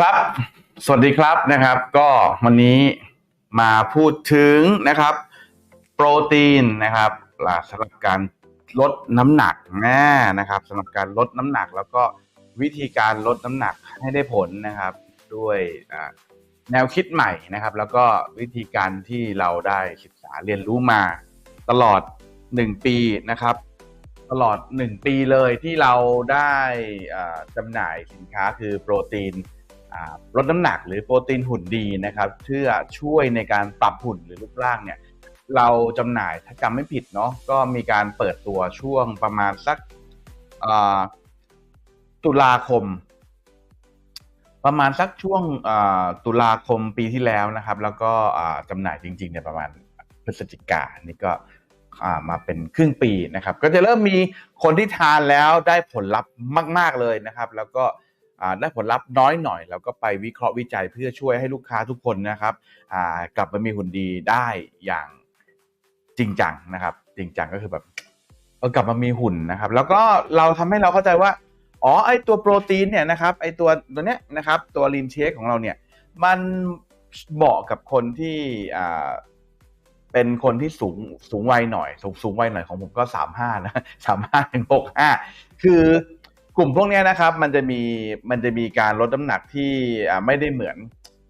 ครับ สวัสดีครับนะครับ ก็วันนี้มาพูดถึงนะครับ โปรตีนนะครับสำหรับการลดน้ำหนักนะนะครับสำหรับการลดน้ำหนัก แล้วก็วิธีการลดน้ำหนักให้ได้ผลนะครับ ด้วยแนวคิดใหม่นะครับ แล้วก็วิธีการที่เราได้ศึกษาเรียนรู้มาตลอด 1 ปีนะครับ ตลอด 1 ปีเลยที่เราได้จำหน่ายสินค้าคือโปรตีน ลดน้ำหนักหรือโปรตีนหุ่นดีนะครับเพื่อช่วยในการปรับหุ่นหรือรูปร่างเนี่ยเราจำหน่ายถ้าจำไม่ผิดเนาะก็มีการเปิดตัวช่วงประมาณสักตุลาคม ประมาณสักช่วงตุลาคมปีที่แล้วนะครับ แล้วก็อ่าจำหน่ายจริงๆเนี่ยประมาณพฤศจิกานี่ก็มาเป็นครึ่งปีนะครับ ก็จะเริ่มมีคนที่ทานแล้วได้ผลลัพธ์มาก ๆเลยนะครับ แล้วก็ ได้ผลลัพธ์น้อยหน่อย แล้วก็ไปวิเคราะห์วิจัยเพื่อช่วยให้ลูกค้าทุกคนนะครับกลับมามีหุ่นดีได้อย่างจริงจังนะครับ จริงจังก็คือแบบกลับมามีหุ่นนะครับ แล้วก็เราทำให้เราเข้าใจว่าอ๋อไอตัวโปรตีนเนี่ยนะครับไอตัวตัวเนี้ยนะครับตัวลีนเชคของเราเนี่ยมันเหมาะกับคนที่อ่าเป็นคนที่สูงสูงวัยหน่อย สูงสูงวัยหน่อยของผมก็สามห้านะสามห้าถึงหกห้าคือ กลุ่มพวกนี้นะครับมันจะมีมันจะมีการลดน้ำหนักที่ไม่ได้เหมือน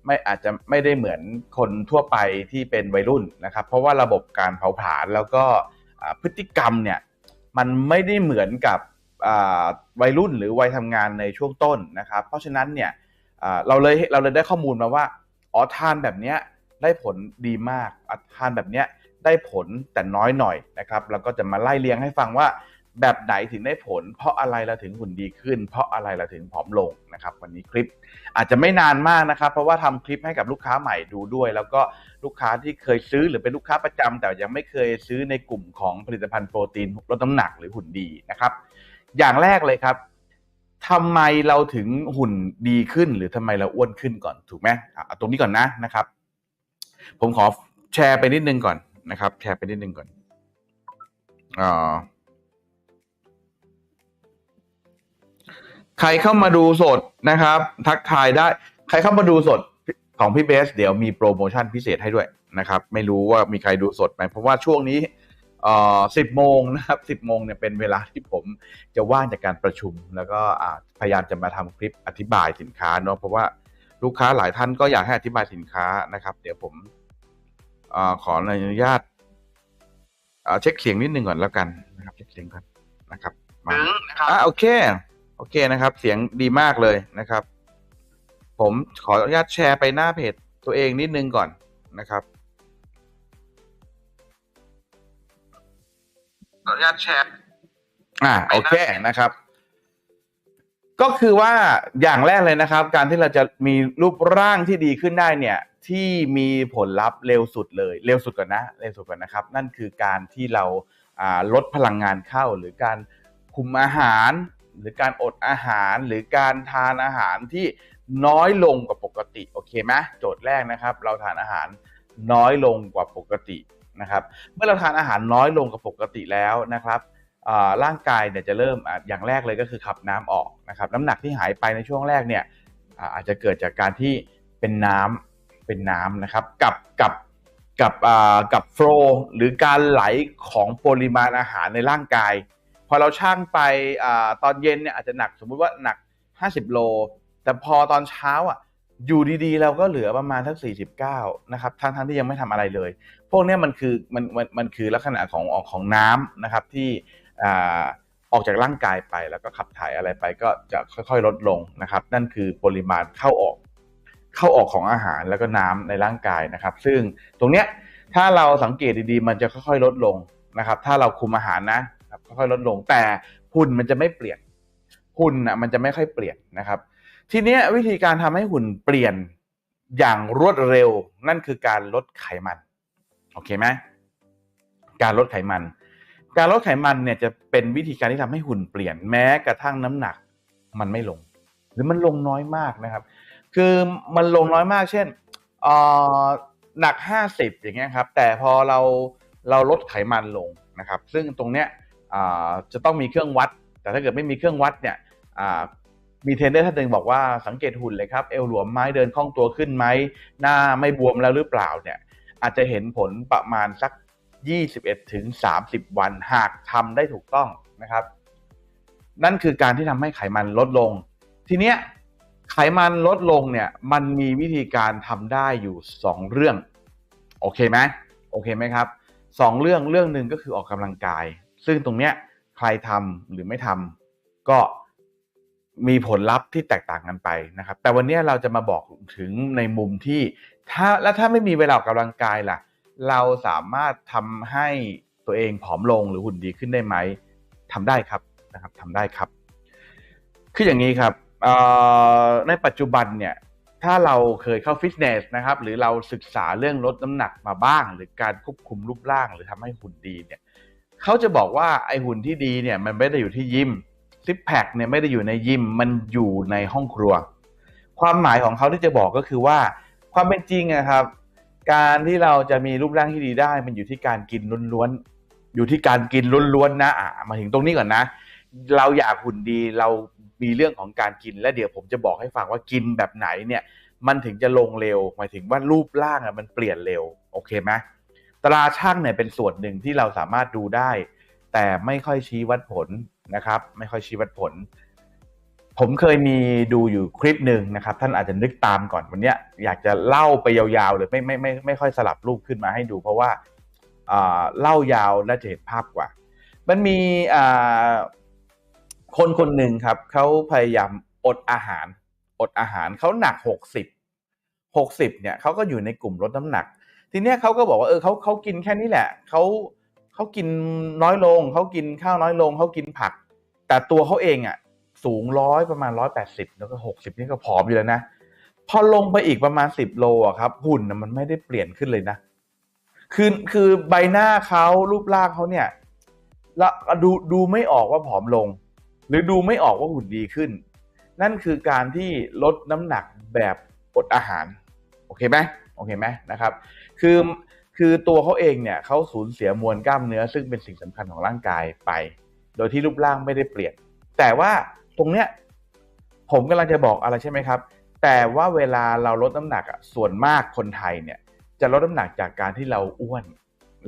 ไม่อาจจะไม่ได้เหมือนคนทั่วไปที่เป็นวัยรุ่นนะครับ เพราะว่าระบบการเผาผลาญแล้วก็พฤติกรรมเนี่ยมันไม่ได้เหมือนกับวัยรุ่นหรือวัยทำงานในช่วงต้นนะครับ เพราะฉะนั้นเนี่ยเราเลยเราเลยได้ข้อมูลมาว่าอ๋อทานแบบเนี้ยได้ผลดีมากอทานแบบเนี้ยได้ผลแต่น้อยหน่อยนะครับ แล้วก็จะมาไล่เรียงให้ฟังว่า แบบไหนถึงได้ผล เพราะอะไรเราถึงหุ่นดีขึ้น เพราะอะไรเราถึงผอมลงนะครับ วันนี้คลิปอาจจะไม่นานมากนะครับ เพราะว่าทำคลิปให้กับลูกค้าใหม่ดูด้วย แล้วก็ลูกค้าที่เคยซื้อหรือเป็นลูกค้าประจำแต่ยังไม่เคยซื้อในกลุ่มของผลิตภัณฑ์โปรตีนลดน้ำหนักหรือหุ่นดีนะครับ อย่างแรกเลยครับทำไมเราถึงหุ่นดีขึ้น หรือทำไมเราอ้วนขึ้นก่อนถูกไหมเอาตรงนี้ก่อนนะนะครับ ผมขอแชร์ไปนิดนึงก่อนนะครับ แชร์ไปนิดนึงก่อนอ่า ใครเข้ามาดูสดนะครับ ทักทายได้ ใครเข้ามาดูสดของพี่เบส เดี๋ยวมีโปรโมชั่นพิเศษให้ด้วยนะครับ ไม่รู้ว่ามีใครดูสดไหมเพราะว่าช่วงนี้เอ่อสิบโมงนะครับสิบโมงเนี่ยเป็นเวลาที่ผมจะว่างจากการประชุม แล้วก็อ่าพยายามจะมาทำคลิปอธิบายสินค้าเนาะเพราะว่าลูกค้าหลายท่านก็อยากให้อธิบายสินค้านะครับ เดี๋ยวผมเอ่อขออนุญาตเอ่อเช็คเสียงนิดนึงก่อนแล้วกันนะครับ เช็คเสียงก่อนนะครับมาอะโอเค โอเคนะครับ เสียงดีมากเลยนะครับ ผมขออนุญาตแชร์ไปหน้าเพจตัวเองนิดนึงก่อนนะครับขออนุญาตแชร์อ่าโอเคนะครับ ก็คือว่าอย่างแรกเลยนะครับ การที่เราจะมีรูปร่างที่ดีขึ้นได้เนี่ย ที่มีผลลัพธ์เร็วสุดเลย เร็วสุดก่อนนะเร็วสุดก่อนนะครับ นั่นคือการที่เราอ่าลดพลังงานเข้าหรือการคุมอาหาร หรือการอดอาหารหรือการทานอาหารที่น้อยลงกว่าปกติโอเคไหมโจทย์แรกนะครับ เราทานอาหารน้อยลงกว่าปกตินะครับเมื่อเราทานอาหารน้อยลงกว่าปกติแล้วนะครับร่างกายเนี่ยจะเริ่มอย่างแรกเลยก็คือขับน้ำออกนะครับน้ำหนักที่หายไปในช่วงแรกเนี่ยอาจจะเกิดจากการที่เป็นน้ำเป็นน้ำนะครับกับกับกับกับโฟลหรือการไหลของปริมาณอาหารในร่างกาย พอเราชั่งไปอตอนเย็นเนี่ยอาจจะหนักสมมุติว่าหนัก 50 โล แต่พอตอนเช้าอะอยู่ดีๆ เราก็เหลือประมาณทัก49 นะครับทั้งที่ยังไม่ทำอะไรเลย พวกนี้มันคือมันมันมันคือลักษณะของออกของน้ำนะครับที่อ่าออกจากร่างกายไปแล้วก็ขับถ่ายอะไรไปก็จะค่อยๆ ลดลงนะครับ นั่นคือปริมาณเข้าออกเข้าออกของอาหารแล้วก็น้ำในร่างกายนะครับ ซึ่งตรงเนี้ยถ้าเราสังเกตดีๆ มันจะค่อยๆ ลดลงนะครับ ถ้าเราคุมอาหารนะ ค่อยๆลดลง แต่หุ่นมันจะไม่เปลี่ยน หุ่นอะมันจะไม่ค่อยเปลี่ยนนะครับ ทีเนี้ยวิธีการทำให้หุ่นเปลี่ยนอย่างรวดเร็วนั่นคือการลดไขมันโอเคไหมการลดไขมัน การลดไขมันเนี่ยจะเป็นวิธีการที่ทำให้หุ่นเปลี่ยนแม้กระทั่งน้ำหนักมันไม่ลง หรือมันลงน้อยมากนะครับ คือมันลงน้อยมาก เช่นอ่อหนักห้าสิบอย่างเงี้ยครับ แต่พอเราเราลดไขมันลงนะครับ ซึ่งตรงเนี้ย จะต้องมีเครื่องวัด แต่ถ้าเกิดไม่มีเครื่องวัดเนี่ยมีเทรนเนอร์ท่านหนึ่งบอกว่าสังเกตหุ่นเลยครับเอวหลวมไหมเดินคล่องตัวขึ้นไหมหน้าไม่บวมแล้วหรือเปล่าเนี่ยอาจจะเห็นผลประมาณสัก 21ถึง30 วันหากทำได้ถูกต้องนะครับ นั่นคือการที่ทำให้ไขมันลดลง ทีเนี้ยไขมันลดลงเนี่ยมันมีวิธีการทำได้อยู่ 2 เรื่อง โอเคไหมโอเคไหมครับสองเรื่องเรื่องหนึ่งก็คือออกกำลังกาย ซึ่งตรงเนี้ยใครทำหรือไม่ทำก็มีผลลัพธ์ที่แตกต่างกันไปนะครับ แต่วันนี้เราจะมาบอกถึงในมุมที่ถ้าแล้วถ้าไม่มีเวลาออกกำลังกายล่ะ เราสามารถทำให้ตัวเองผอมลงหรือหุ่นดีขึ้นได้ไหมทำได้ครับนะครับทำได้ครับ คืออย่างนี้ครับในปัจจุบันเนี่ยถ้าเราเคยเข้าฟิตเนสนะครับหรือเราศึกษาเรื่องลดน้ำหนักมาบ้าง หรือการควบคุมรูปร่างหรือทำให้หุ่นดีเนี่ย เขาจะบอกว่าไอหุ่นที่ดีเนี่ยมันไม่ได้อยู่ที่ยิมซิปแพคเนี่ยไม่ได้อยู่ในยิมมันอยู่ในห้องครัว ความหมายของเขาที่จะบอกก็คือว่า ความเป็นจริงนะครับ การที่เราจะมีรูปร่างที่ดีได้ มันอยู่ที่การกินล้วนๆอยู่ที่การกินล้วนๆนะอะมาถึงตรงนี้ก่อนนะ เราอยากหุ่นดีเรามีเรื่องของการกินและเดี๋ยวผมจะบอกให้ฟังว่ากินแบบไหนเนี่ย มันถึงจะลงเร็วหมายถึงว่ารูปร่างอะมันเปลี่ยนเร็วโอเคไหม ตราช่างเนี่ยเป็นส่วนหนึ่งที่เราสามารถดูได้ แต่ไม่ค่อยชี้วัดผลนะครับ ไม่ค่อยชี้วัดผล ผมเคยมีดูอยู่คลิปหนึ่งนะครับ ท่านอาจจะนึกตามก่อนวันเนี้ยอยากจะเล่าไปยาวๆเลยไม่ไม่ไม่ไม่ค่อยสลับรูปขึ้นมาให้ดู เพราะว่าเล่ายาวน่าจะเห็นภาพกว่า มันมีคนคนหนึ่งครับเขาพยายามอดอาหาร อดอาหารเขาหนักหกสิบหกสิบเนี่ยเขาก็อยู่ในกลุ่มลดน้ำหนัก ทีเนี้ยเขาก็บอกว่าเออเขาเขากินแค่นี้แหละเขาเขากินน้อยลงเขากินข้าวน้อยลงเขากินผัก แต่ตัวเขาเองอะสูงร้อยประมาณร้อยแปดสิบแล้วก็หกสิบนี่ก็ผอมอยู่แล้วนะพอลงไปอีกประมาณสิบโลอะครับหุ่นมันไม่ได้เปลี่ยนขึ้นเลยนะคือคือใบหน้าเขารูปร่างเขาเนี่ยละดูดูไม่ออกว่าผอมลง หรือดูไม่ออกว่าหุ่นดีขึ้น นั่นคือการที่ลดน้ำหนักแบบอดอาหาร โอเคไหม โอเคไหมนะครับคือคือตัวเขาเองเนี่ยเขาสูญเสียมวลกล้ามเนื้อ ซึ่งเป็นสิ่งสำคัญของร่างกายไป โดยที่รูปร่างไม่ได้เปลี่ยน แต่ว่าตรงเนี้ยผมกำลังจะบอกอะไรใช่ไหมครับ แต่ว่าเวลาเราลดน้ำหนักอะส่วนมากคนไทยเนี่ยจะลดน้ำหนักจากการที่เราอ้วน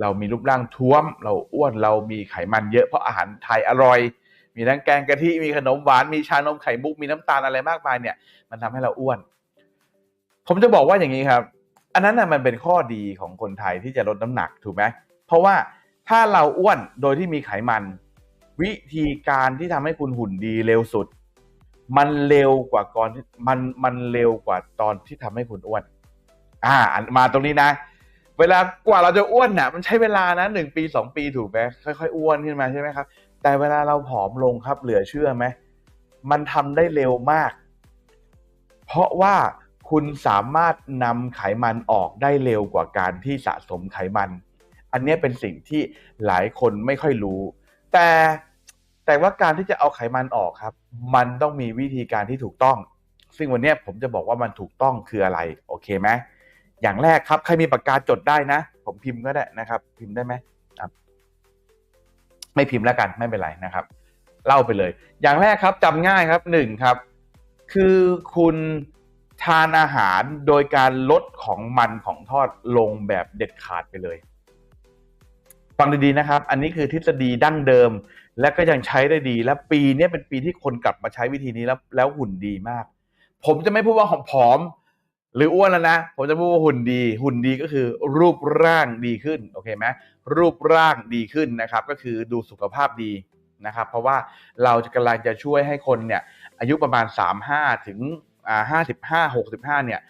เรามีรูปร่างท้วม เราอ้วนเรามีไขมันเยอะเพราะอาหารไทยอร่อย มีทั้งแกงกะทิมีขนมหวานมีชานมไข่มุกมีน้ำตาลอะไรมากมายเนี่ย มันทำให้เราอ้วน ผมจะบอกว่าอย่างนี้ครับ อันนั้นน่ะมันเป็นข้อดีของคนไทยที่จะลดน้ำหนักถูกไหมเพราะว่าถ้าเราอ้วนโดยที่มีไขมัน วิธีการที่ทำให้คุณหุ่นดีเร็วสุด มันเร็วกว่าก่อนมันมันเร็วกว่าตอนที่ทำให้คุณอ้วน อ่ามาตรงนี้นะ เวลากว่าเราจะอ้วนน่ะ มันใช้เวลานะหนึ่งปีสองปีถูกไหมค่อยๆอ้วนขึ้นมาใช่ไหมครับ แต่เวลาเราผอมลงครับเหลือเชื่อไหมมันทำได้เร็วมาก เพราะว่า คุณสามารถนำไขมันออกได้เร็วกว่าการที่สะสมไขมัน อันนี้เป็นสิ่งที่หลายคนไม่ค่อยรู้ แต่แต่ว่าการที่จะเอาไขมันออกครับ มันต้องมีวิธีการที่ถูกต้อง ซึ่งวันนี้ผมจะบอกว่ามันถูกต้องคืออะไร โอเคไหมอย่างแรกครับ ใครมีปากกาจดได้นะ ผมพิมพ์ก็ได้นะครับ พิมพ์ได้ไหมครับ ไม่พิมพ์แล้วกันไม่เป็นไรนะครับ เล่าไปเลย อย่างแรกครับจำง่ายครับหนึ่งครับ คือคุณ ทานอาหารโดยการลดของมันของทอดลงแบบเด็ดขาดไปเลย ฟังดีๆนะครับ อันนี้คือทฤษฎีดั้งเดิม และก็ยังใช้ได้ดี และปีนี้เป็นปีที่คนกลับมาใช้วิธีนี้แล้วแล้วหุ่นดีมาก ผมจะไม่พูดว่าผอมหรืออ้วนแล้วนะ ผมจะพูดว่าหุ่นดี หุ่นดีก็คือรูปร่างดีขึ้น โอเคไหมรูปร่างดีขึ้นนะครับ ก็คือดูสุขภาพดีนะครับ เพราะว่าเราจะกำลังจะช่วยให้คนเนี่ยอายุประมาณ 35 ถึง อ่า55 65เนี่ย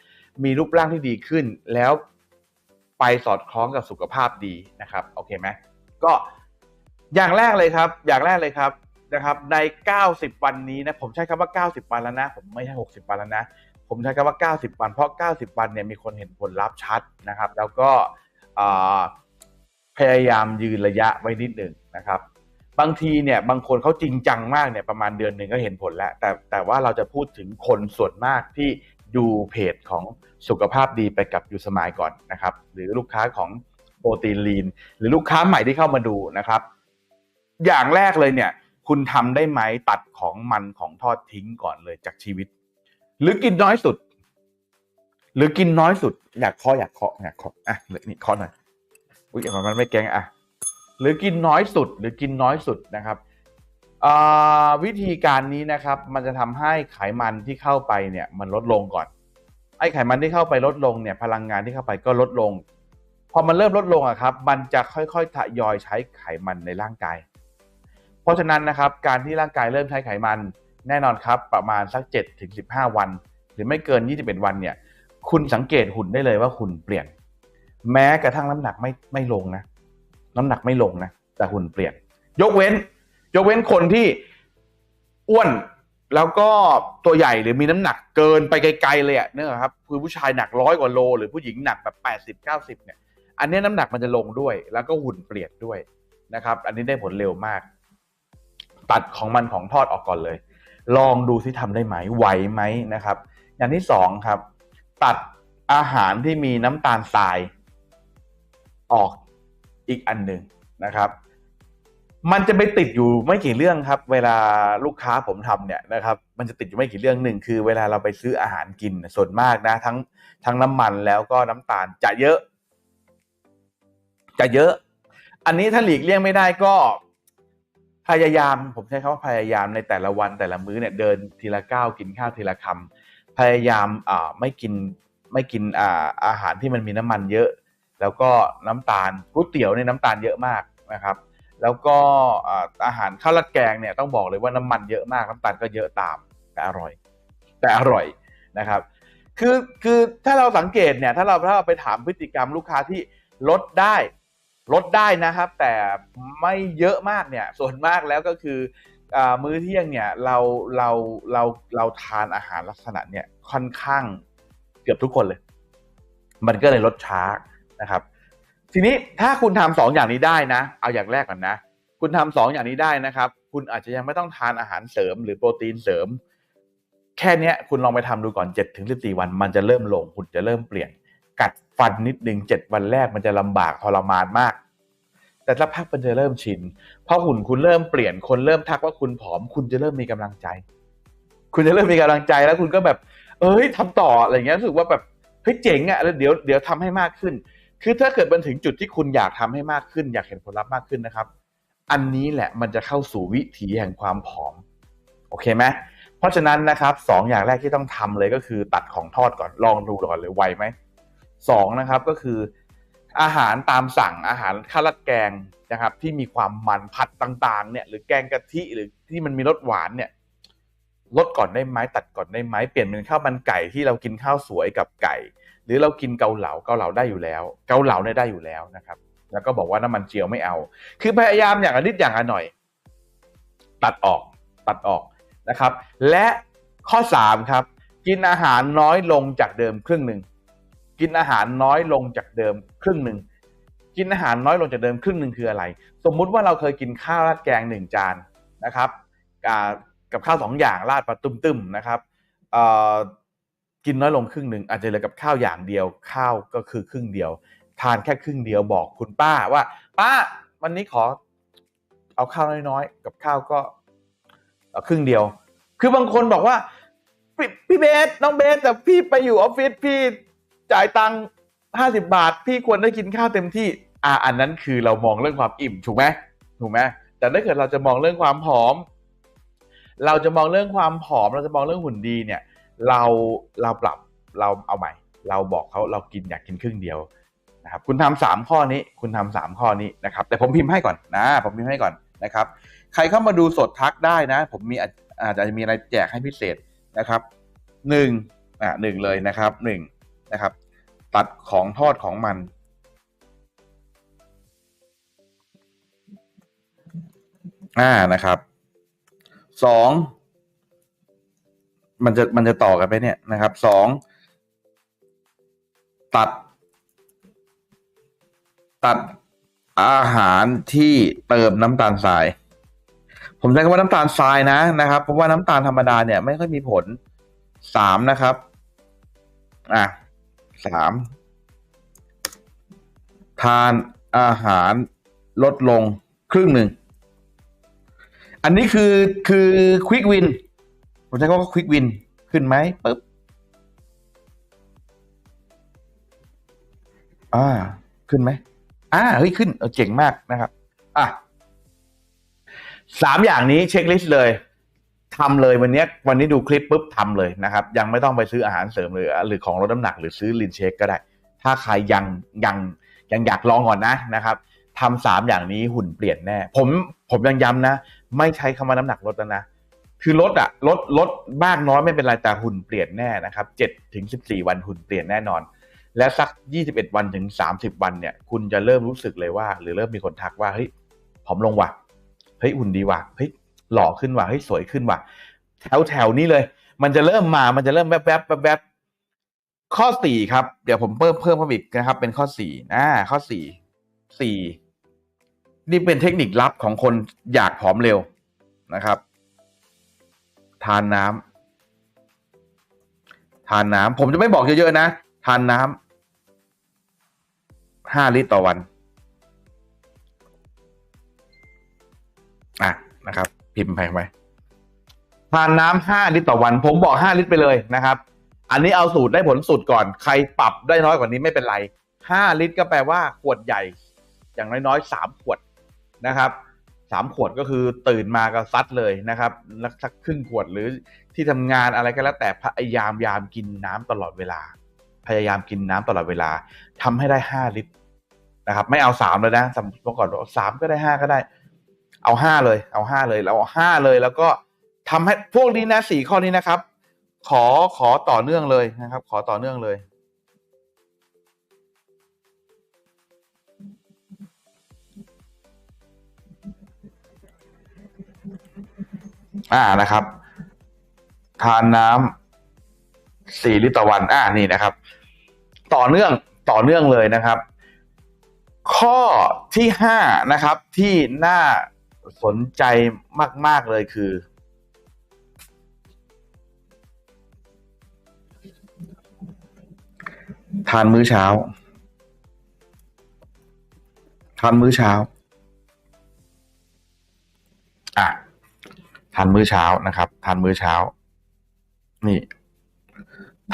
มีรูปร่างที่ดีขึ้น แล้วไปสอดคล้องกับสุขภาพดีนะครับโอเคไหมก็อย่างแรกเลยครับ อย่างแรกเลยครับนะครับใน 90 วันนี้นะผมใช้คำว่า 90 วันแล้วนะ ผมไม่ใช่ 60 วันแล้วนะ ผมใช้คำว่า 90 วัน เพราะ 90 วันเนี่ยมีคนเห็นผลลัพธ์ชัดนะครับ แล้วก็พยายามยืนระยะไว้นิดหนึ่งนะครับ บางทีเนี่ยบางคนเขาจริงจังมากเนี่ยประมาณเดือนหนึ่งก็เห็นผลแล้ว แต่แต่ว่าเราจะพูดถึงคนส่วนมากที่ดูเพจของสุขภาพดีไปกับยูสมายก่อนนะครับ หรือลูกค้าของโปรตีนลีน หรือลูกค้าใหม่ที่เข้ามาดูนะครับ อย่างแรกเลยเนี่ย คุณทำได้ไหมตัดของมันของทอดทิ้งก่อนเลยจากชีวิต หรือกินน้อยสุด หรือกินน้อยสุด อยากเคาะอยากเคาะอยากเคาะอะนี่เคาะหน่อยอุ้ยมันไม่แกงอะ หรือกินน้อยสุดหรือกินน้อยสุดนะครับวิธีการนี้นะครับ มันจะทำให้ไขมันที่เข้าไปเนี่ยมันลดลงก่อน ไอ้ไขมันที่เข้าไปลดลงเนี่ยพลังงานที่เข้าไปก็ลดลง พอมันเริ่มลดลงอะครับ มันจะค่อยๆทยอยใช้ไขมันในร่างกาย เพราะฉะนั้นนะครับ การที่ร่างกายเริ่มใช้ไขมันแน่นอนครับ ประมาณสัก7ถึง15 วัน หรือไม่เกิน 21 วันเนี่ย คุณสังเกตหุ่นได้เลยว่าหุ่นเปลี่ยน แม้กระทั่งน้ำหนักไม่ไม่ลงนะ น้ำหนักไม่ลงนะแต่หุ่นเปลี่ยน ยกเว้น ยกเว้นคนที่อ้วนแล้วก็ตัวใหญ่หรือมีน้ำหนักเกินไปไกลๆเลยอะเนี่ยครับคือผู้ชายหนักร้อยกว่าโล หรือผู้หญิงหนักแบบแปดสิบเก้าสิบเนี่ย อันนี้น้ำหนักมันจะลงด้วย แล้วก็หุ่นเปลี่ยนด้วยนะครับ อันนี้ได้ผลเร็วมาก ตัดของมันของทอดออกก่อนเลย ลองดูที่ทำได้ไหมไหวไหมนะครับ อย่างที่สองครับ ตัดอาหารที่มีน้ำตาลทราย ออก อีกอันหนึ่งนะครับ มันจะไปติดอยู่ไม่กี่เรื่องครับ เวลาลูกค้าผมทำเนี่ยนะครับ มันจะติดอยู่ไม่กี่เรื่องหนึ่งคือ เวลาเราไปซื้ออาหารกินส่วนมากนะ ทั้งทั้งน้ำมันแล้วก็น้ำตาลจะเยอะ จะเยอะ อันนี้ถ้าหลีกเลี่ยงไม่ได้ก็พยายามผมใช้คำว่าพยายามในแต่ละวันแต่ละมื้อเนี่ยเดินทีละก้าวกินข้าวทีละคำพยายามอ่าไม่กินไม่กินอ่าอาหารที่มันมีน้ำมันเยอะ แล้วก็น้ำตาลก๋วยเตี๋ยวเนี่ยน้ำตาลเยอะมากนะครับ แล้วก็อาหารข้าวราดแกงเนี่ยต้องบอกเลยว่าน้ำมันเยอะมากน้ำตาลก็เยอะตามแต่อร่อย แต่อร่อยนะครับ คือคือถ้าเราสังเกตเนี่ยถ้าเราถ้าเราไปถามพฤติกรรมลูกค้าที่ลดได้ลดได้นะครับ แต่ไม่เยอะมากเนี่ยส่วนมากแล้วก็คืออมื้อเที่ยงเนี่ยเราเราเราเราทานอาหารลักษณะเนี่ยค่อนข้างเกือบทุกคนเลย มันก็เลยลดช้า นะครับ ทีนี้ถ้าคุณทำสองอย่างนี้ได้นะ เอาอย่างแรกก่อนนะ คุณทำสองอย่างนี้ได้นะครับ คุณอาจจะยังไม่ต้องทานอาหารเสริม หรือโปรตีนเสริม แค่นี้คุณลองไปทำดูก่อน7ถึง14วัน มันจะเริ่มลงหุ่นจะเริ่มเปลี่ยน กัดฟันนิดนึง7วันแรกมันจะลำบากทรมานมาก แต่สักพักมันจะเริ่มชินพอหุ่นคุณเริ่มเปลี่ยนคนเริ่มทักว่าคุณผอม คุณจะเริ่มมีกำลังใจ คุณจะเริ่มมีกำลังใจแล้วคุณก็แบบ เอ้ยทำต่ออะไรเงี้ยรู้สึกว่าแบบเฮ้ยเจ๋งอะแล้วเดี๋ยวเดี๋ยวทำให้มากขึ้น คือถ้าเกิดมันถึงจุดที่คุณอยากทำให้มากขึ้น อยากเห็นผลลัพธ์มากขึ้นนะครับ อันนี้แหละมันจะเข้าสู่วิถีแห่งความผอม โอเคไหมเพราะฉะนั้นนะครับสองอย่างแรกที่ต้องทำเลยก็คือตัดของทอดก่อนลองดูก่อนเลยไวไหมสองนะครับก็คืออาหารตามสั่งอาหารข้าวราดแกงนะครับที่มีความมันผัดต่างๆเนี่ยหรือแกงกะทิหรือที่มันมีรสหวานเนี่ยลดก่อนได้ไหมตัดก่อนได้ไหมเปลี่ยนเป็นข้าวมันไก่ที่เรากินข้าวสวยกับไก่ หรือเรากินเกาเหลาเกาเหลาได้อยู่แล้ว เกาเหลาเนี่ยได้อยู่แล้วนะครับ แล้วก็บอกว่าน้ำมันเจียวไม่เอา คือพยายามอย่างนิดอย่างหน่อย ตัดออกตัดออกนะครับ และข้อสามครับกินอาหารน้อยลงจากเดิมครึ่งหนึ่งกินอาหารน้อยลงจากเดิมครึ่งหนึ่งกินอาหารน้อยลงจากเดิมครึ่งหนึ่งคืออะไร สมมุติว่าเราเคยกินข้าวราดแกงหนึ่งจานนะครับกับข้าวสองอย่างราดปลาตุ้มๆนะครับ กินน้อยลงครึ่งหนึ่งอาจจะเหลือกับข้าวอย่างเดียว ข้าวก็คือครึ่งเดียว ทานแค่ครึ่งเดียวบอกคุณป้าว่า ป้า วันนี้ขอ เอาข้าวน้อยๆ กับข้าวก็ครึ่งเดียว คือบางคนบอกว่าพี่พี่เบสน้องเบสแต่พี่ไปอยู่ออฟฟิศพี่จ่ายตังค์ห้าสิบาท พี่ควรได้กินข้าวเต็มที่ อ่าอันนั้นคือเรามองเรื่องความอิ่มถูกไหมถูกไหมแต่ถ้าเกิดเราจะมองเรื่องความผอม เราจะมองเรื่องความผอม เราจะมองเรื่องหุ่นดีเนี่ย เราเราปรับเราเอาใหม่ เราบอกเขาเรากินอยากกินครึ่งเดียวนะครับคุณทำสามข้อนี้คุณทำสามข้อนี้นะครับแต่ผมพิมพ์ให้ก่อนนะผมพิมพ์ให้ก่อนนะครับใครเข้ามาดูสดทักได้นะ ผมมีอาอาจจะมีอะไรแจกให้พิเศษนะครับหนึ่งอ่าหนึ่งเลยนะครับหนึ่งนะครับ ตัดของทอดของมันอ่านะครับสอง มันจะมันจะต่อกันไปเนี่ยนะครับสองตัด ตัดอาหารที่เติมน้ำตาลทราย ผมใช้คำว่าน้ำตาลทรายนะนะครับ เพราะว่าน้ำตาลธรรมดาเนี่ยไม่ค่อยมีผลสามนะครับอะสามทานอาหารลดลงครึ่งหนึ่ง อันนี้คือคือควิกวิน ผมใช้คำว่าควิกวินขึ้นไหมปึ๊บอ่า ขึ้นไหมอ่าเฮ้ยขึ้นเออเจ๋งมากนะครับ อะสามอย่างนี้เช็คลิสต์เลยทำเลยวันนี้วันนี้ดูคลิปปุ๊บทำเลยนะครับ ยังไม่ต้องไปซื้ออาหารเสริมหรือหรือของลดน้ำหนักหรือซื้อลินเชคก็ได้ ถ้าใครยังยังยังอยากลองก่อนนะนะครับทำสามอย่างนี้หุ่นเปลี่ยนแน่ ผมผมยังย้ำนะ ไม่ใช้คำว่าน้ำหนักลดแล้วนะ คือลดอะลดลดมากน้อยไม่เป็นไรแต่หุ่นเปลี่ยนแน่นะครับเจ็ดถึงสิบสี่วันหุ่นเปลี่ยนแน่นอน และสักยี่สิบเอ็ดวันถึงสามสิบวันเนี่ยคุณจะเริ่มรู้สึกเลยว่า หรือเริ่มมีคนทักว่าเฮ้ยผอมลงว่ะเฮ้ยหุ่นดีว่ะเฮ้ยหล่อขึ้นว่ะเฮ้ยสวยขึ้นว่ะแถวแถวนี้เลย มันจะเริ่มมามันจะเริ่มแวบแวบแวบแวบข้อสี่ครับเดี๋ยวผมเพิ่มเพิ่มเข้าไปอีกนะครับ เป็นข้อสี่อ่าข้อสี่สี่นี่เป็นเทคนิคลับของคนอยากผอมเร็วนะครับ ทานน้ำทานน้ำผมจะไม่บอกเยอะๆนะ ทานน้ำห้าลิตรต่อวันอะนะครับ พิมพ์ไปไปทานน้ำห้าลิตรต่อวัน ผมบอกห้าลิตรไปเลยนะครับ อันนี้เอาสูตรได้ผลสุดก่อน ใครปรับได้น้อยกว่านี้ไม่เป็นไรห้าลิตรก็แปลว่าขวดใหญ่ อย่างน้อยๆสามขวดนะครับ สามขวดก็คือตื่นมาก็ซัดเลยนะครับสักครึ่งขวดหรือที่ทำงานอะไรก็แล้วแต่พยายามยามกินน้ำตลอดเวลา พยายามกินน้ำตลอดเวลาทำให้ได้ห้าลิตรนะครับ ไม่เอาสามเลยนะสมมติก่อนสามก็ได้ห้าก็ได้ เอาห้าเลย เอาห้าเลยเราเอาห้าเลยแล้วก็ทำให้พวกนี้นะสี่ข้อนี้นะครับ ขอขอต่อเนื่องเลยนะครับ ขอต่อเนื่องเลย อ่านะครับ ทานน้ำสี่ลิตรต่อวัน อ่านี่นะครับ ต่อเนื่องต่อเนื่องเลยนะครับ ข้อที่ห้านะครับ ที่น่าสนใจมาก ๆ เลยคือ ทานมื้อเช้า ทานมื้อเช้า อะ ทานมื้อเช้านะครับ ทานมื้อเช้า นี่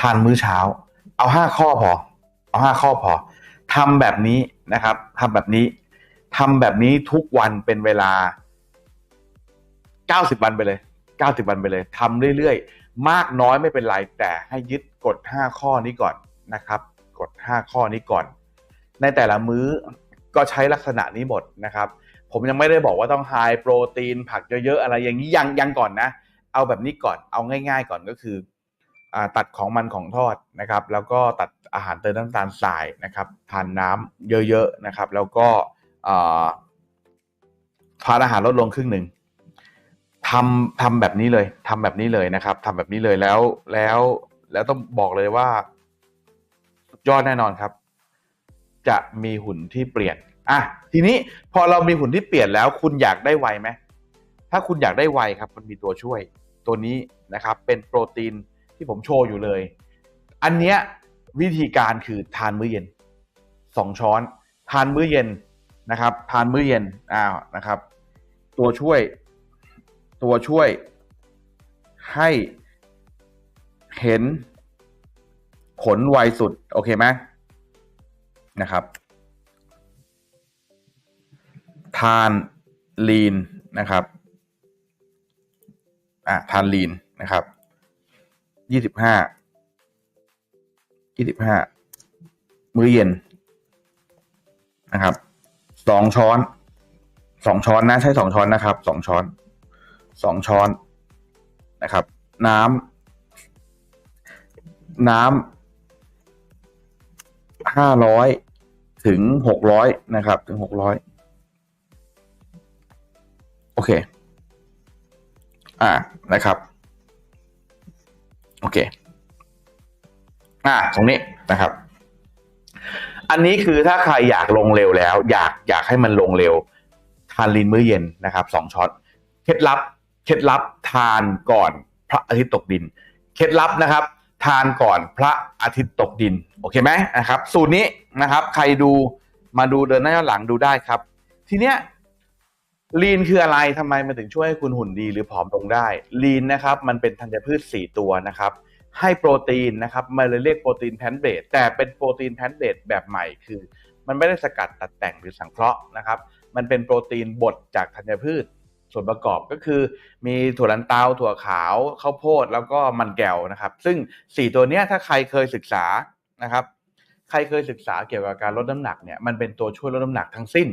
ทานมื้อเช้า เอาห้าข้อพอ เอาห้าข้อพอทำแบบนี้นะครับทำแบบนี้ทำแบบนี้ทุกวันเป็นเวลาเก้าสิบวันไปเลยเก้าสิบวันไปเลยทำเรื่อยๆ มากน้อยไม่เป็นไร แต่ให้ยึดกฎห้าข้อนี้ก่อนนะครับ กฎห้าข้อนี้ก่อน ในแต่ละมื้อก็ใช้ลักษณะนี้หมดนะครับ ผมยังไม่ได้บอกว่าต้องไฮโปรตีนผักเยอะๆอะไรอย่างนี้ยังยังก่อนนะ เอาแบบนี้ก่อนเอาง่าย ๆ ก่อนก็คืออตัดของมันของทอดนะครับ แล้วก็ตัดอาหารเติมน้ำตาลทรายนะครับทานน้ำเยอะๆนะครับ แล้วก็ทานอาหารลดลงครึ่งหนึ่งทำทำแบบนี้เลยทำแบบนี้เลยนะครับทำแบบนี้เลยแล้วแล้วแล้วต้องบอกเลยว่ายอดแน่นอนครับ จะมีหุ่นที่เปลี่ยน อะทีนี้พอเรามีหุ่นที่เปลี่ยนแล้ว คุณอยากได้ไวไหมถ้าคุณอยากได้ไวครับ มันมีตัวช่วยตัวนี้นะครับ เป็นโปรตีนที่ผมโชว์อยู่เลย อันเนี้ยวิธีการคือทานมื้อเย็นสองช้อน ทานมื้อเย็นนะครับ ทานมื้อเย็นอ้าวนะครับ ตัวช่วย ตัวช่วยให้เห็นผลไวสุด โอเคไหมนะครับ ทานลีนนะครับอะทานลีนนะครับยี่สิบห้ายี่สิบห้ามื้อเย็นนะครับสองช้อนสองช้อนนะใช้สองช้อนนะครับสองช้อนสองช้อนนะครับ น้ำน้ำห้าร้อยถึงหกร้อยนะครับ ถึงหกร้อย โอเค อ่า นะครับ โอเค อ่า ตรงนี้นะครับ อันนี้คือถ้าใครอยากลงเร็วแล้ว อยากอยากให้มันลงเร็ว ทานลินมื้อเย็นนะครับสองช้อนเคล็ดลับ เคล็ดลับทานก่อนพระอาทิตย์ตกดิน เคล็ดลับนะครับ ทานก่อนพระอาทิตย์ตกดิน โอเคไหมนะครับ สูตรนี้นะครับ ใครดูมาดูเดินหน้าย้อนหลังดูได้ครับ ทีเนี้ย ลีนคืออะไรทำไมมันถึงช่วยให้คุณหุ่นดีหรือผอมลงได้ลีนนะครับมันเป็นธัญพืช 4 ตัวนะครับให้โปรตีนนะครับมันเลยเรียกโปรตีนแพนเบดแต่เป็นโปรตีนแพนเบดแบบใหม่คือ มันไม่ได้สกัดตัดแต่งหรือสังเคราะห์นะครับมันเป็นโปรตีนบดจากธัญพืชส่วนประกอบก็คือมีถั่วลันเตาถั่วขาวข้าวโพดแล้วก็มันแก้วนะครับ ซึ่ง 4 ตัวนี้ถ้าใครเคยศึกษานะครับ ใครเคยศึกษาเกี่ยวกับการลดน้ำหนักเนี่ยมันเป็นตัวช่วยลดน้ำหนักทั้งสิ้น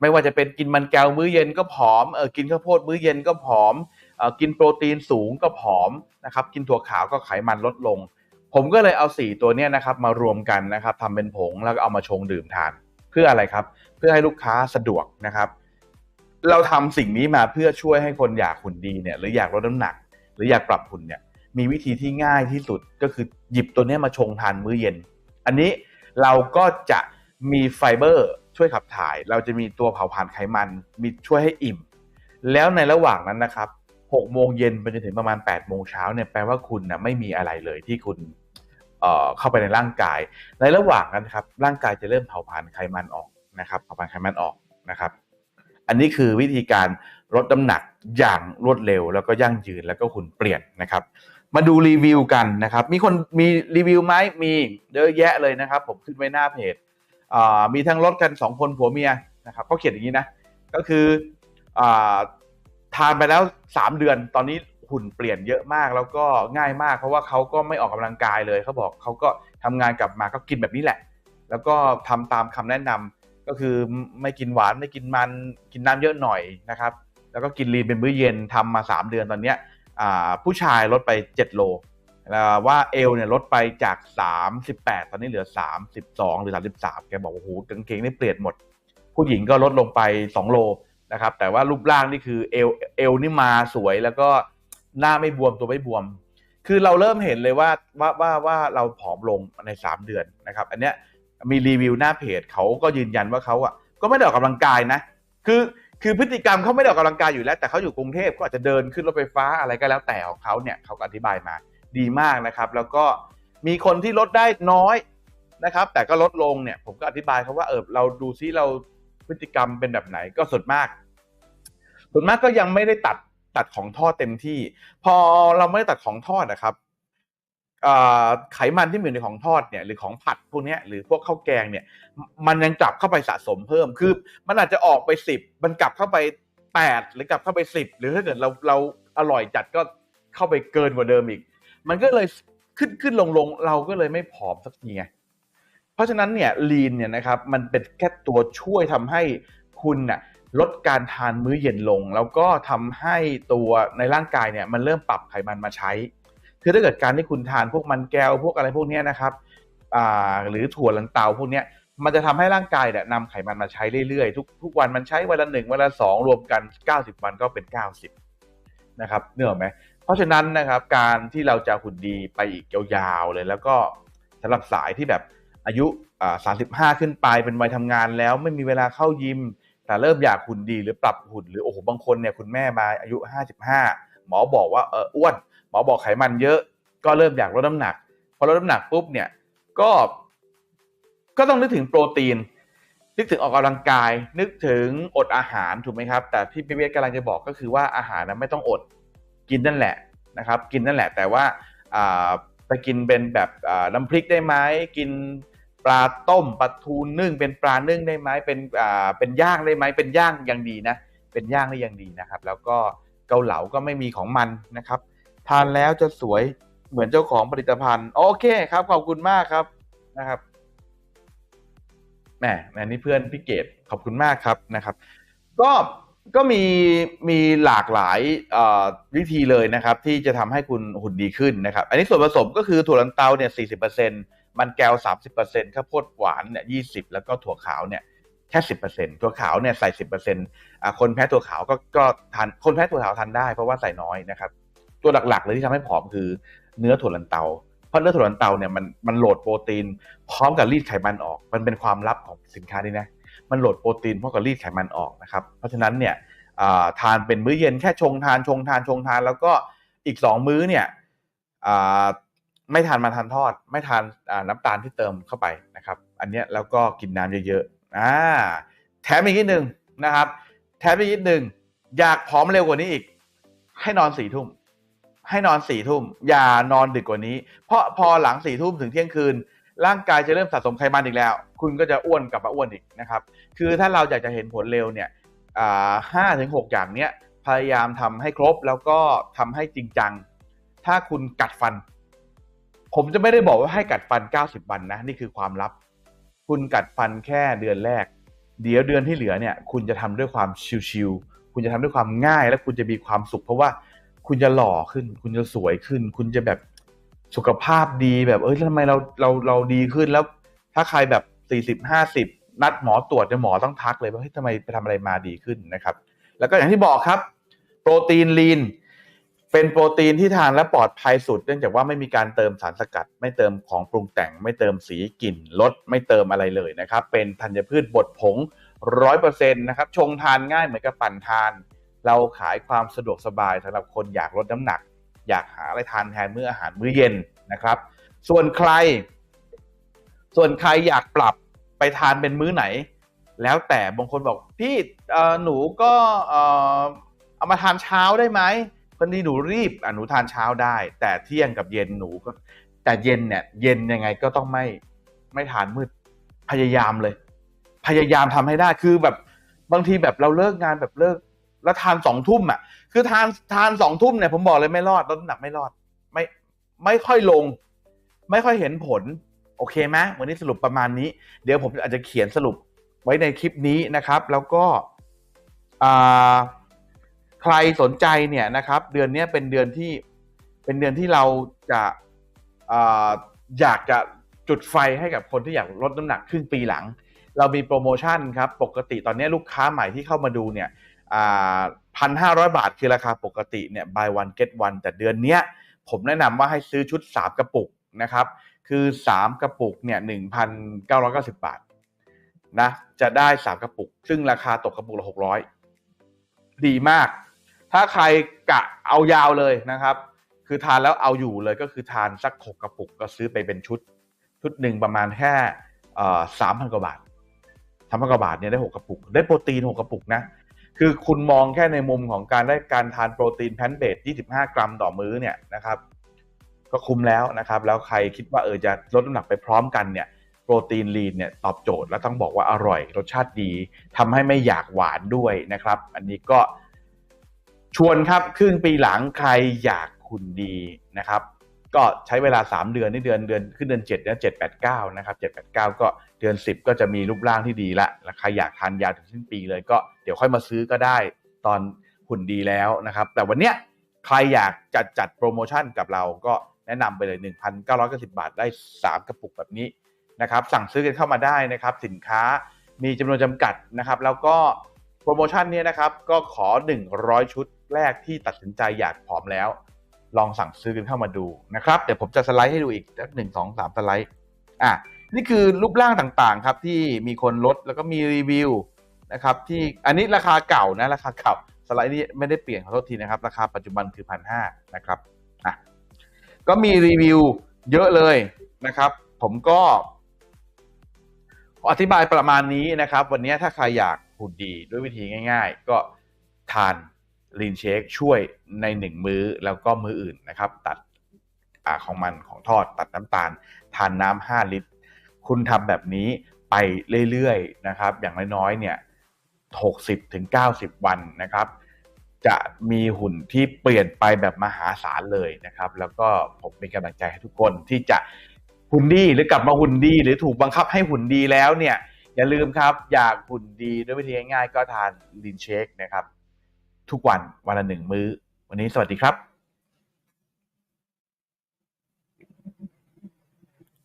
ไม่ว่าจะเป็นกินมันแก้วมื้อเย็นก็ผอมเออกินข้าวโพดมื้อเย็นก็ผอมเออกินโปรตีนสูงก็ผอมนะครับกินถั่วขาวก็ไขมันลดลง ผมก็เลยเอา 4 ตัวเนี้ยนะครับมารวมกันนะครับทำเป็นผงแล้วก็เอามาชงดื่มทาน เพื่ออะไรครับ เพื่อให้ลูกค้าสะดวกนะครับ เราทำสิ่งนี้มาเพื่อช่วยให้คนอยากหุ่นดีเนี่ยหรืออยากลดน้ำหนัก หรืออยากปรับหุ่นเนี่ยมีวิธีที่ง่ายที่สุดก็คือหยิบตัวนี้มาชงทานมื้อเย็น อันนี้เราก็จะมีไฟเบอร์ ช่วยขับถ่าย เราจะมีตัวเผาผลาญไขมัน มีช่วยให้อิ่ม แล้วในระหว่างนั้นนะครับ6โมงเย็นไปจนถึงประมาณ8โมงเช้าเนี่ยแปลว่าคุณนะไม่มีอะไรเลยที่คุณเอ่อเข้าไปในร่างกาย ในระหว่างนั้นครับร่างกายจะเริ่มเผาผลาญไขมันออกนะครับเผาผลาญไขมันออกนะครับ อันนี้คือวิธีการลดน้ำหนักอย่างรวดเร็ว แล้วก็ยั่งยืนแล้วก็หุ่นเปลี่ยนนะครับ มาดูรีวิวกันนะครับ มีคนมีรีวิวไหมมีเยอะแยะเลยนะครับ ผมขึ้นไว้หน้าเพจ มีทั้งลดกันสองคนผัวเมียนะครับเขาเขียนอย่างนี้นะ ก็คืออทานไปแล้ว 3 เดือนตอนนี้หุ่นเปลี่ยนเยอะมากแล้วก็ง่ายมาก เพราะว่าเขาก็ไม่ออกกำลังกายเลยเขาบอกเขาก็ทำงานกลับมาก็กินแบบนี้แหละ แล้วก็ทำตามคำแนะนำก็คือไม่กินหวานไม่กินมันกินน้ำเยอะหน่อยนะครับ แล้วก็กินลีนเป็นมื้อเย็นทำมา 3 เดือนตอนเนี้ยผู้ชายลดไป 7 โลแล้ วว่าเอลเนี่ยลดไปจาก 38 ตอนนี้เหลือ 32 หรือ 33 แกบอกว่าโอ้โหกางเกงนี่เปลี่ยนหมด ผู้หญิงก็ลดลงไป 2 โลนะครับ แต่ว่ารูปร่างนี่คือเอลเอลนี่มาสวยแล้วก็หน้าไม่บวมตัวไม่บวม คือเราเริ่มเห็นเลยว่าว่าว่าว่าเราผอมลงใน 3 เดือนนะครับ อันเนี้ยมีรีวิวหน้าเพจเขาก็ยืนยันว่าเขาอะก็ไม่ได้ออกกำลังกายนะ คือคือพฤติกรรมเขาไม่ได้ออกกำลังกายอยู่แล้ว แต่เขาอยู่กรุงเทพก็อาจจะเดินขึ้นรถไฟฟ้าอะไรก็แล้วแต่ของเขาเนี่ยเขาก็อธิบายมา ดีมากนะครับ แล้วก็มีคนที่ลดได้น้อยนะครับ แต่ก็ลดลงเนี่ย ผมก็อธิบายเขาว่าเออเราดูซิเราพฤติกรรมเป็นแบบไหนก็ส่วนมาก ส่วนมากก็ยังไม่ได้ตัดตัดของทอดเต็มที่ พอเราไม่ได้ตัดของทอดนะครับไขมันที่มีอยู่ในของทอดเนี่ยหรือของผัดพวกนี้หรือพวกข้าวแกงเนี่ย มันยังกลับเข้าไปสะสมเพิ่มคือ มันอาจจะออกไปสิบมันกลับเข้าไปแปดหรือกลับเข้าไปสิบหรือถ้าเกิดเราเราอร่อยจัดก็เข้าไปเกินกว่าเดิมอีก มันก็เลยขึ้นขึ้นลงลงเราก็เลยไม่ผอมสักทีไงเพราะฉะนั้นเนี่ยลีนเนี่ยนะครับมันเป็นแค่ตัวช่วยทำให้คุณน่ะลดการทานมื้อเย็นลง แล้วก็ทำให้ตัวในร่างกายเนี่ยมันเริ่มปรับไขมันมาใช้ คือถ้าเกิดการที่คุณทานพวกมันแก้วพวกอะไรพวกเนี้ยนะครับหรือถั่วลันเตาพวกเนี้ยมันจะทำให้ร่างกายเนี่ยนำไขมันมาใช้เรื่อยๆ ทุกทุกวันมันใช้วันละหนึ่งวันละสองรวมกัน 90 วันก็เป็น 90นะครับเนื้อไหม เพราะฉะนั้นนะครับการที่เราจะหุ่นดีไปอีกยาวๆเลย แล้วก็สำหรับสายที่แบบอายุ35ขึ้นไปเป็นวัยทำงานแล้วไม่มีเวลาเข้ายิม แต่เริ่มอยากหุ่นดีหรือปรับหุ่นหรือโอ้โหบางคนเนี่ยคุณแม่มาอายุ55หมอบอกว่าเอออ้วน หมอบอกไขมันเยอะก็เริ่มอยากลดน้ำหนักพอลดน้ำหนักปุ๊บเนี่ยก็ก็ต้องนึกถึงโปรตีน นึกถึงออกกำลังกาย นึกถึงอดอาหารถูกไหมครับ แต่ที่พี่เวทกำลังจะบอกก็คือว่าอาหารนะไม่ต้องอด กินนั่นแหละนะครับ กินนั่นแหละแต่ว่าไปกินเป็นแบบน้ำพริกได้ไหมกินปลาต้มปลาทูนึ่ง เป็นปลานึ่งได้ไหมเป็นเป็นย่างได้ไหมเป็นย่างยังดีนะเป็นย่างได้ยังดีนะครับ แล้วก็เกาเหลาก็ไม่มีของมันนะครับ ทานแล้วจะสวยเหมือนเจ้าของผลิตภัณฑ์ โอเคครับขอบคุณมากครับนะครับแหมนนี้เพื่อนพี่เกดขอบคุณมากครับนะครับ ก็ ก็มีมีหลากหลายวิธีเลยนะครับ ที่จะทำให้คุณหุ่นดีขึ้นนะครับ อันนี้ส่วนผสมก็คือถั่วลันเตาเนี่ย40%มันแก้ว30%ข้าวโพดหวานเนี่ย20แล้วก็ถั่วขาวเนี่ยแค่10%ถั่วขาวเนี่ยใส่10%อ่าคนแพ้ถั่วขาวก็ก็ทานคนแพ้ถั่วขาวทานได้เพราะว่าใส่น้อยนะครับ ตัวหลักๆเลยที่ทำให้ผอมคือเนื้อถั่วลันเตาเพราะเนื้อถั่วลันเตาเนี่ยมันมันโหลดโปรตีน พร้อมกับรีดไขมันออก มันเป็นความลับของสินค้านี้นะ มันโหลดโปรตีนพร้อกับรีดไขมันออกนะครับ เพราะฉะนั้นเนี่ยาทานเป็นมื้อเย็นแค่ชงทานชงทานชงทาน แล้วก็อีกสองมื้อเนี่ยไม่ทานมันทานทอด ไม่ทานาน้ำตาลที่เติมเข้าไปนะครับ อันเนี้ยแล้วก็กินน้ำเยอะๆอ่าแถมอีกนิดหนึ่งนะครับ แถมไปนิดหนึ่งอยากผอมเร็วกว่านี้อีก ให้นอนสี่ทุ่มให้นอนสี่ทุ่มอย่านอนดึกกว่านี้ เพราะพอหลังสี่ทุ่มถึงเที่ยงคืน ร่างกายจะเริ่มสะสมไขมันอีกแล้ว คุณก็จะอ้วนกลับมาอ้วนอีกนะครับ คือถ้าเราอยากจะเห็นผลเร็วเนี่ยห้าถึงหกอย่างเนี้ยพยายามทำให้ครบแล้วก็ทำให้จริงจัง ถ้าคุณกัดฟัน ผมจะไม่ได้บอกว่าให้กัดฟัน 90 วันนะ นี่คือความลับ คุณกัดฟันแค่เดือนแรก เดี๋ยวเดือนที่เหลือเนี่ย คุณจะทำด้วยความชิวๆคุณจะทำด้วยความง่าย และคุณจะมีความสุข เพราะว่าคุณจะหล่อขึ้น คุณจะสวยขึ้น คุณจะแบบ สุขภาพดีแบบเอ้ยทำไมเราเราเราดีขึ้นแล้ว ถ้าใครแบบสี่สิบห้าสิบนัดหมอตรวจเนี่ยหมอต้องทักเลยว่าเฮ้ยทำไมไปทำอะไรมาดีขึ้นนะครับ แล้วก็อย่างที่บอกครับ โปรตีนลีนเป็นโปรตีนที่ทานและปลอดภัยสุด เนื่องจากว่าไม่มีการเติมสารสกัด ไม่เติมของปรุงแต่ง ไม่เติมสีกลิ่นรสไม่เติมอะไรเลยนะครับ เป็นธัญพืชบดผงร้อยเปอร์เซ็นต์นะครับชงทานง่ายเหมือนกับปั่นทาน เราขายความสะดวกสบายสำหรับคนอยากลดน้ำหนัก อยากหาอะไรทานแทนมื้ออาหารมื้อเย็นนะครับ ส่วนใคร ส่วนใครอยากปรับไปทานเป็นมื้อไหน แล้วแต่บางคนบอกพี่หนูก็เอามาทานเช้าได้ไหมพอดีหนูรีบอะหนูทานเช้าได้ แต่เที่ยงกับเย็นหนูก็ แต่เย็นเนี่ย เย็นยังไงก็ต้องไม่ไม่ทานมืดพยายามเลย พยายามทำให้ได้คือแบบบางทีแบบเราเลิกงานแบบเลิก แล้วทานสองทุ่มอะ คือทานทานสองทุ่มเนี่ยผมบอกเลยไม่รอดลดน้ำหนักไม่รอด ไม่ไม่ค่อยลง ไม่ค่อยเห็นผล โอเคไหมวันนี้สรุปประมาณนี้ เดี๋ยวผมอาจจะเขียนสรุปไว้ในคลิปนี้นะครับ แล้วก็ใครสนใจเนี่ยนะครับ เดือนนี้เป็นเดือนที่เป็นเดือนที่เราจะอ่าอยากจะจุดไฟให้กับคนที่อยากลดน้ำหนักครึ่งปีหลัง เรามีโปรโมชั่นครับ ปกติตอนนี้ลูกค้าใหม่ที่เข้ามาดูเนี่ย พันห้าร้อยบาทคือราคาปกติเนี่ย buy one get one แต่เดือนเนี้ยผมแนะนำว่าให้ซื้อชุด 3 กระปุกนะครับ คือ 3 กระปุกเนี่ย1,990บาทนะจะได้ 3 กระปุก ซึ่งราคาตกกระปุกละ600ดีมาก ถ้าใครกะเอายาวเลยนะครับ คือทานแล้วเอาอยู่เลยก็คือทานสัก6กระปุกก็ซื้อไปเป็นชุด ชุดหนึ่งประมาณแค่สามพันกว่าบาทสามพันกว่าบาทเนี่ยได้6กระปุก ได้โปรตีน6กระปุกนะ คือคุณมองแค่ในมุมของการได้การทานโปรตีนแพนเบส25 กรัมต่อมื้อเนี่ยนะครับ ก็คุ้มแล้วนะครับ แล้วใครคิดว่าเออจะลดน้ำหนักไปพร้อมกันเนี่ยโปรตีนลีนเนี่ยตอบโจทย์และต้องบอกว่าอร่อย รสชาติดีทำให้ไม่อยากหวานด้วยนะครับ อันนี้ก็ชวนครับครึ่งปีหลังใครอยากหุ่นดีนะครับ ก็ใช้เวลา 3 เดือนนี่เดือนเดือนขึ้นเดือน7เดือน7 8 9นะครับ7 8 9 ก็เดือน 10 ก็จะมีรูปร่างที่ดีละใครอยากทานยาถึงสิ้นปีเลยก็เดี๋ยวค่อยมาซื้อก็ได้ตอนหุ่นดีแล้วนะครับ แต่วันเนี้ยใครอยากจัดจัดโปรโมชั่นกับเราก็แนะนำไปเลย 1,990 บาทได้ 3 กระปุกแบบนี้นะครับสั่งซื้อกันเข้ามาได้นะครับ สินค้ามีจำนวนจำกัดนะครับ แล้วก็โปรโมชั่นนี้นะครับก็ขอ 100 ชุดแรกที่ตัดสินใจอยากผอมแล้ว ลองสั่งซื้อกันเข้ามาดูนะครับเดี๋ยวผมจะสไลด์ให้ดูอีกสักหนึ่งสองสามสไลด์อะนี่คือรูปร่างต่างๆครับที่มีคนลดแล้วก็มีรีวิวนะครับที่อันนี้ราคาเก่านะราคาเก่าสไลด์นี้ไม่ได้เปลี่ยนขอโทษทีนะครับ ราคาปัจจุบันคือพันห้านะครับอะก็มีรีวิวเยอะเลยนะครับ ผมก็อธิบายประมาณนี้นะครับ วันนี้ถ้าใครอยากหุ่นดีด้วยวิธีง่าย ๆ ก็ทาน ลีนเชคช่วยในหนึ่งมื้อแล้วก็มื้ออื่นนะครับ ตัดอ่าของมันของทอดตัดน้ำตาล ทานน้ำห้าลิตร คุณทำแบบนี้ไปเรื่อยๆนะครับ อย่างน้อยๆเนี่ย60ถึง90 วันนะครับ จะมีหุ่นที่เปลี่ยนไปแบบมหาศาลเลยนะครับ แล้วก็ผมเป็นกำลังใจให้ทุกคนที่จะหุ่นดีหรือกลับมาหุ่นดี หรือถูกบังคับให้หุ่นดีแล้วเนี่ยอย่าลืมครับ อยากหุ่นดีด้วยวิธีง่ายๆก็ทานลินเชคนะครับ ทุกวันวันละหนึ่งมื้อ วันนี้สวัสดีครับ